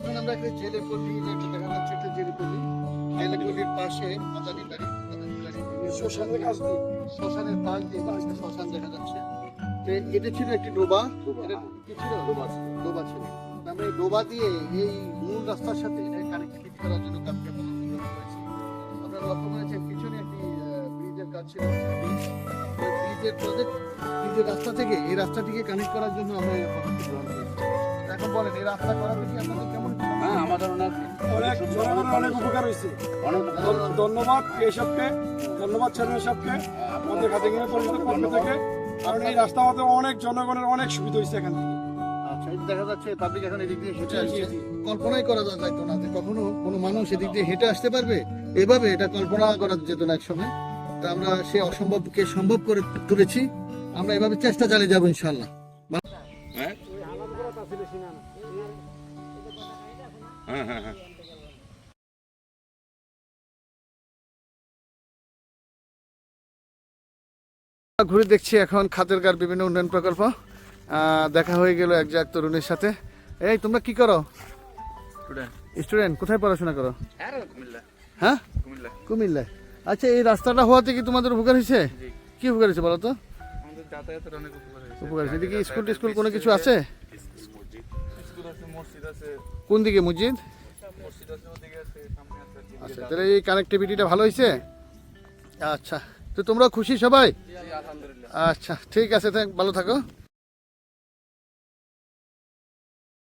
এখন আমরা একটা জেলে পল্লী দেখা যাচ্ছে একটা জেলে পল্লী জেলে পল্লীর পাশে মাদানি বাড়ি শ্মশানের কাজ নেই শ্মশানের পাশ দিয়ে একটা শ্মশান দেখা যাচ্ছে। এটা ছিল একটি ডোবা। এটা কি ছিল? ডোবা ডোবা ছিল। আমরা ডোবা দিয়ে এই মূল রাস্তার সাথে এটা কানেক্টিভিটি করার জন্য করেছি। আমরা লক্ষ্য করেছি পিছনে একটি ব্রিজের কাজ ছিল। ব্রিজের প্রজেক্ট ব্রিজের রাস্তা থেকে এই রাস্তাটিকে কানেক্ট করার জন্য আমরা পদক্ষেপ গ্রহণ করেছি। এখন বলেন এই রাস্তা করাতে কি আপনাদের কেমন হ্যাঁ আমাদের অনেক অনেক জনগণের অনেক উপকার হয়েছে। অনেক ধন্যবাদ এসবকে ধন্যবাদ চেয়ারম্যান সাহেবকে আমাদের খাদিগিরি পরিষদের পক্ষ থেকে। কারণ এই রাস্তা আমাদের অনেক জনগণের অনেক সুবিধা হয়েছে এখান। থেকে আচ্ছা দেখা যাচ্ছে পাবলিক এখন এদিক দিয়ে হেঁটে আসছে। কল্পনাই করা যাইতো না যে কখনো কোনো মানুষ এদিক দিয়ে হেঁটে আসতে পারবে। এভাবে এটা কল্পনা করা যেত না এক সময় তা আমরা সে অসম্ভবকে সম্ভব করে তুলেছি। আমরা এভাবে চেষ্টা চালিয়ে যাব ইনশাল্লাহ হ্যাঁ হ্যাঁ হ্যাঁ। ঘুরে দেখছি এখন খাতেরকার বিভিন্ন উন্নয়ন প্রকল্প। দেখা হয়ে গেল এক জায়গায় তরুণের সাথে। এই তোমরা কি করো? স্টুডেন্ট কোথায় পড়াশোনা করো? হ্যাঁ কুমিল্লা। আচ্ছা এই রাস্তাটা হওয়াতে কি তোমাদের উপকার হয়েছে? কি উপকার হয়েছে বলো তো? উপকার হয়েছে। স্কুল টিস্কুল কোনো কিছু আছে? স্কুল আছে মসজিদ আছে। কোন দিকে মসজিদ? মসজিদ আছে ওদিকে আছে সামনে আছে আচ্ছা তাহলে এই কানেক্টিভিটিটা ভালো হয়েছে? আচ্ছা তো তোমরা খুশি সবাই? আচ্ছা ঠিক আছে থ্যাংক ভালো থাকো।